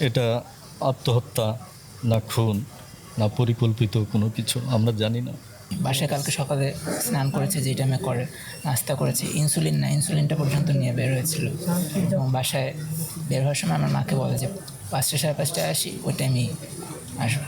এটা আত্মহত্যা না খুন না পরিকল্পিত কোনো কিছু আমরা জানি না। বাসায় কালকে সকালে স্নান করেছে যে টাইমে করে নাস্তা করেছে ইনসুলিন না ইনসুলিনটা পর্যন্ত নিয়ে বের হয়েছিল। এবং বাসায় বের হওয়ার সময় আমার মাকে বলে যে পাঁচটা সাড়ে পাঁচটায় আসি ওই টাইমেই আসব।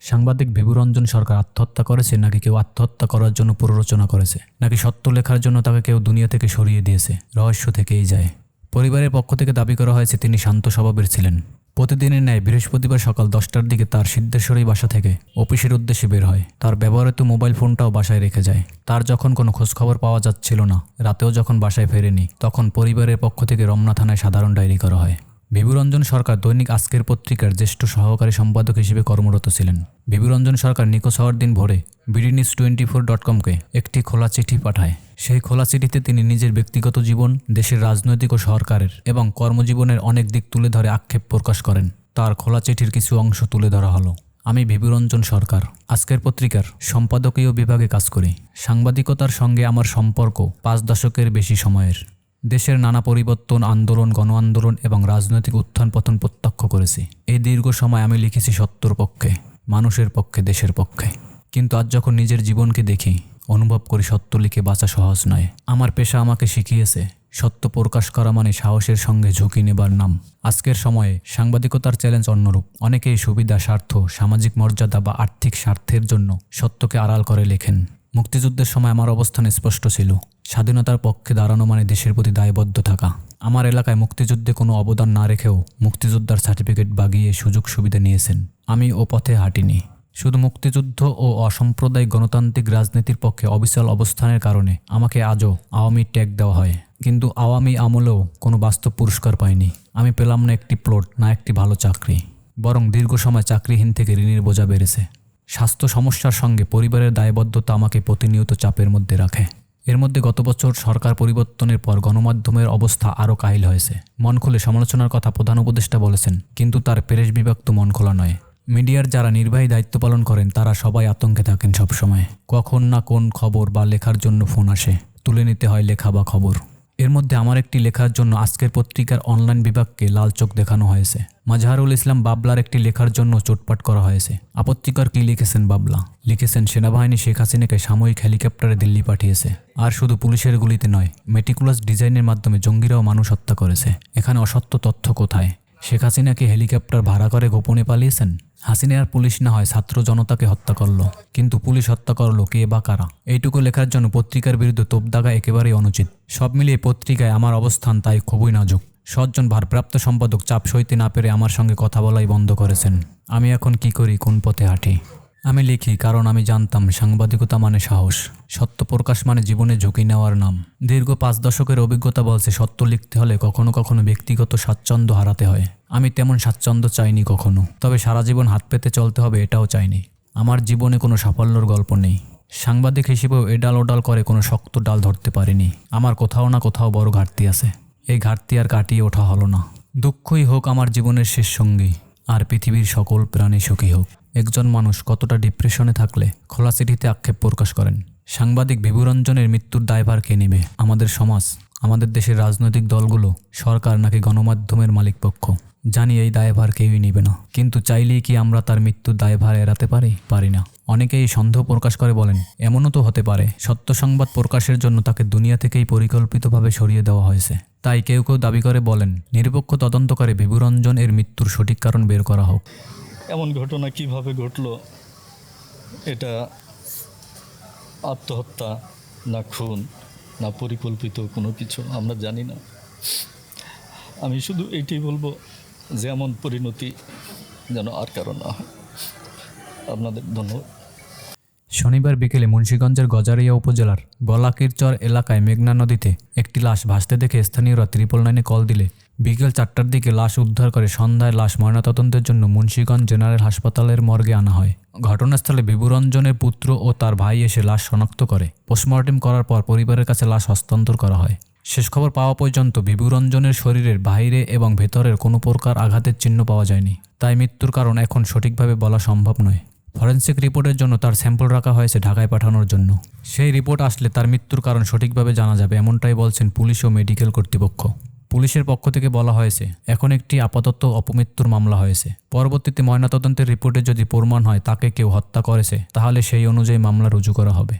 সাংবাদিক বিভুরঞ্জন সরকার আত্মহত্যা করেছে নাকি কেউ আত্মহত্যা করার জন্য প্ররোচনা করেছে? নাকি সত্য লেখার জন্য তাকে কেউ দুনিয়া থেকে সরিয়ে দিয়েছে? রহস্য থেকেই যায়। পরিবারের পক্ষ থেকে দাবি করা হয়েছে, তিনি শান্ত স্বভাবের ছিলেন। প্রতিদিনের ন্যায় বৃহস্পতিবার সকাল দশটার দিকে তার সিদ্ধেশ্বরী বাসা থেকে অফিসের উদ্দেশ্যে বের হয়। তার ব্যবহৃত মোবাইল ফোনটাও বাসায় রেখে যায়। তার যখন কোনো খোঁজখবর পাওয়া যাচ্ছিল না, রাতেও যখন বাসায় ফেরেনি, তখন পরিবারের পক্ষ থেকে রমনা থানায় সাধারণ ডায়েরি করা হয়। বিভুরঞ্জন সরকার দৈনিক আজকের পত্রিকার জ্যেষ্ঠ সহকারী সম্পাদক হিসেবে কর্মরত ছিলেন। বিভুরঞ্জন সরকার নিখোঁজ হওয়ার দিন ভোরে BD news twenty four dot কমকে একটি খোলা চিঠি পাঠায়। সেই খোলা চিঠিতে তিনি নিজের ব্যক্তিগত জীবন, দেশের রাজনৈতিক ও সরকারের এবং কর্মজীবনের অনেক দিক তুলে ধরে আক্ষেপ প্রকাশ করেন। তার খোলা চিঠির কিছু অংশ তুলে ধরা হলো। আমি বিভুরঞ্জন সরকার, আজকের পত্রিকার সম্পাদকীয় বিভাগে কাজ করি। সাংবাদিকতার সঙ্গে আমার সম্পর্ক পাঁচ দশকের বেশি সময়ের। দেশের নানা পরিবর্তন, আন্দোলন গণ আন্দোলন এবং রাজনৈতিক উত্থান পতন প্রত্যক্ষ করেছি। এই দীর্ঘ সময় আমি লিখেছি সত্যর পক্ষে, মানুষের পক্ষে, দেশের পক্ষে। কিন্তু আজ যখন নিজের জীবনকে দেখি, অনুভব করি সত্য লিখে বাঁচা সহজ নয়। আমার পেশা আমাকে শিখিয়েছে, সত্য প্রকাশ করা মানে সাহসের সঙ্গে ঝুঁকি নেবার নাম। আজকের সময়ে সাংবাদিকতার চ্যালেঞ্জ অন্যরূপ। অনেকেই সুবিধা, স্বার্থ, সামাজিক মর্যাদা বা আর্থিক স্বার্থের জন্য সত্যকে আড়াল করে লেখেন। মুক্তিযুদ্ধের সময় আমার অবস্থান স্পষ্ট ছিল। স্বাধীনতার পক্ষে দাঁড়ানো মানে দেশের প্রতি দায়বদ্ধ থাকা। আমার এলাকায় মুক্তিযুদ্ধে কোনো অবদান না রেখেও মুক্তিযোদ্ধার সার্টিফিকেট বাগিয়ে সুযোগ সুবিধা নিয়েছেন। আমি ও পথে হাঁটিনি। শুধু মুক্তিযুদ্ধ ও অসাম্প্রদায়িক গণতান্ত্রিক রাজনীতির পক্ষে অবিচল অবস্থানের কারণে আমাকে আজও আওয়ামী ট্যাগ দেওয়া হয়। কিন্তু আওয়ামী আমলেও কোনো বাস্তব পুরস্কার পাইনি। আমি পেলাম না একটি প্লট, না একটি ভালো চাকরি। বরং দীর্ঘ সময় চাকরিহীন থেকে ঋণের বোঝা বেড়েছে। স্বাস্থ্য সমস্যার সঙ্গে পরিবারের দায়বদ্ধতা আমাকে প্রতিনিয়ত চাপের মধ্যে রাখে। এর মধ্যে গত বছর সরকার পরিবর্তনের পর গণমাধ্যমের অবস্থা আরও কাহিল হয়েছে। মন খুলে সমালোচনার কথা প্রধান উপদেষ্টা বলেছেন, কিন্তু তার পেরেশ বিভক্ত মন খোলা নয়। মিডিয়ার যারা নির্বাহী দায়িত্ব পালন করেন, তারা সবাই আতঙ্কে থাকেন সবসময়। কখন না কোন খবর বা লেখার জন্য ফোন আসে। তুলে নিতে হয় লেখা বা খবর। এর মধ্যে আমার একটি লেখার জন্য আজকের পত্রিকার অনলাইন বিভাগকে লাল চোখ দেখানো হয়েছে। মাজহারুল ইসলাম বাবলার একটি লেখার জন্য চোটপাট করা হয়েছে। আপত্তিকর কি লিখেছেন বাবলা? লিখেছেন, সেনাবাহিনী শেখ হাসিনাকে সাময়িক হেলিকপ্টারে দিল্লি পাঠিয়েছে। আর শুধু পুলিশের গুলিতে নয় মেটিকুলাস ডিজাইনের মাধ্যমে জঙ্গিরাও মানুষ হত্যা করেছে। এখানে অসত্য তথ্য কোথায়? শেখ হাসিনাকে হেলিকপ্টার ভাড়া করে গোপনে পালিয়েছেন। হাসিনা আর পুলিশ না হয় ছাত্র জনতাকে হত্যা করল। কিন্তু পুলিশ হত্যা করল কে বা কারা? এইটুকু লেখার জন্য পত্রিকার বিরুদ্ধে তোপদাগা একেবারেই অনুচিত। সব মিলিয়ে পত্রিকায় আমার অবস্থান তাই খুবই নাজুক। সজ্জন ভারপ্রাপ্ত সম্পাদক চাপ সইতে না পেরে আমার সঙ্গে কথা বলাই বন্ধ করেছেন। আমি এখন কি করি, কোন পথে হাঁটি? আমি লিখি কারণ আমি জানতাম সাংবাদিকতা মানে সাহস। সত্য প্রকাশ মানে জীবনে ঝুঁকি নেওয়ার নাম। দীর্ঘ পাঁচ দশকের অভিজ্ঞতা বলছে, সত্য লিখতে হলে কখনো কখনো ব্যক্তিগত স্বাচ্ছন্দ্য হারাতে হয়। আমি তেমন স্বাচ্ছন্দ্য চাইনি কখনো, তবে সারা জীবন হাত পেতে চলতে হবে এটাও চাইনি। আমার জীবনে কোনো সাফল্যর গল্প নেই। সাংবাদিক হিসেবেও এডাল ওডাল করে কোনো শক্ত ডাল ধরতে পারিনি। আমার কোথাও না কোথাও বড় ঘাটতি আছে। এই ঘাটতি আর কাটিয়ে ওঠা হলো না। দুঃখই হোক আমার জীবনের শেষ সঙ্গী, আর পৃথিবীর সকল প্রাণী সুখী হোক। একজন মানুষ কতটা ডিপ্রেশনে থাকলে খোলা চিঠিতে আক্ষেপ প্রকাশ করেন? সাংবাদিক বিভুরঞ্জনের মৃত্যুর দায়ভার কে নেবে? আমাদের সমাজ, আমাদের দেশের রাজনৈতিক দলগুলো, সরকার নাকি গণমাধ্যমের মালিকপক্ষ? জানি এই দায়ভার কেউই নেবে না। কিন্তু চাইলেই কি আমরা তার মৃত্যুর দায়ভার এড়াতে পারি? পারি না। অনেকেই সন্দেহ প্রকাশ করে বলেন, এমনও তো হতে পারে। সত্য সংবাদ প্রকাশের জন্য তাকে দুনিয়া থেকেই পরিকল্পিতভাবে সরিয়ে দেওয়া হয়েছে। তাই কেউ কেউ দাবি করে বলেন, নিরপেক্ষ তদন্তকারী বিভুরঞ্জন এর মৃত্যুর সঠিক কারণ বের করা হোক। এমন ঘটনা কীভাবে ঘটলো এটা আত্মহত্যা না খুন না পরিকল্পিত কোনো কিছু আমরা জানি না। আমি শুধু এইটাই বলব যে এমন পরিণতি যেন আর কারও না হয়। আপনাদের ধন্যবাদ। শনিবার বিকেলে মুন্সীগঞ্জের গজারিয়া উপজেলার বলাকিরচর এলাকায় মেঘনা নদীতে একটি লাশ ভাসতে দেখে স্থানীয়রা ত্রিপল নাইনে কল দিলে বিকেল চারটার দিকে লাশ উদ্ধার করে সন্ধ্যায় লাশ ময়নাতদন্তের জন্য মুন্সীগঞ্জ জেনারেল হাসপাতালের মর্গে আনা হয়। ঘটনাস্থলে বিভুরঞ্জনের পুত্র ও তার ভাই এসে লাশ শনাক্ত করে। পোস্টমর্টেম করার পর পরিবারের কাছে লাশ হস্তান্তর করা হয়। শেষ খবর পাওয়া পর্যন্ত বিভুরঞ্জনের শরীরের বাইরে এবং ভেতরের কোনো প্রকার আঘাতের চিহ্ন পাওয়া যায়নি। তাই মৃত্যুর কারণ এখন সঠিকভাবে বলা সম্ভব নয়। ফরেন্সিক রিপোর্টের জন্য তার স্যাম্পল রাখা হয়েছে ঢাকায় পাঠানোর জন্য। সেই রিপোর্ট আসলে তার মৃত্যুর কারণ সঠিকভাবে জানা যাবে, এমনটাই বলছেন পুলিশ ও মেডিকেল কর্তৃপক্ষ। পুলিশের পক্ষ থেকে বলা হয়েছে, এখন একটি আপাতত অপমৃত্যুর মামলা হয়েছে। পরবর্তীতে ময়নাতদন্তের রিপোর্টে যদি প্রমাণ হয় তাকে কেউ হত্যা করেছে, তাহলে সেই অনুযায়ী মামলা রুজু করা হবে।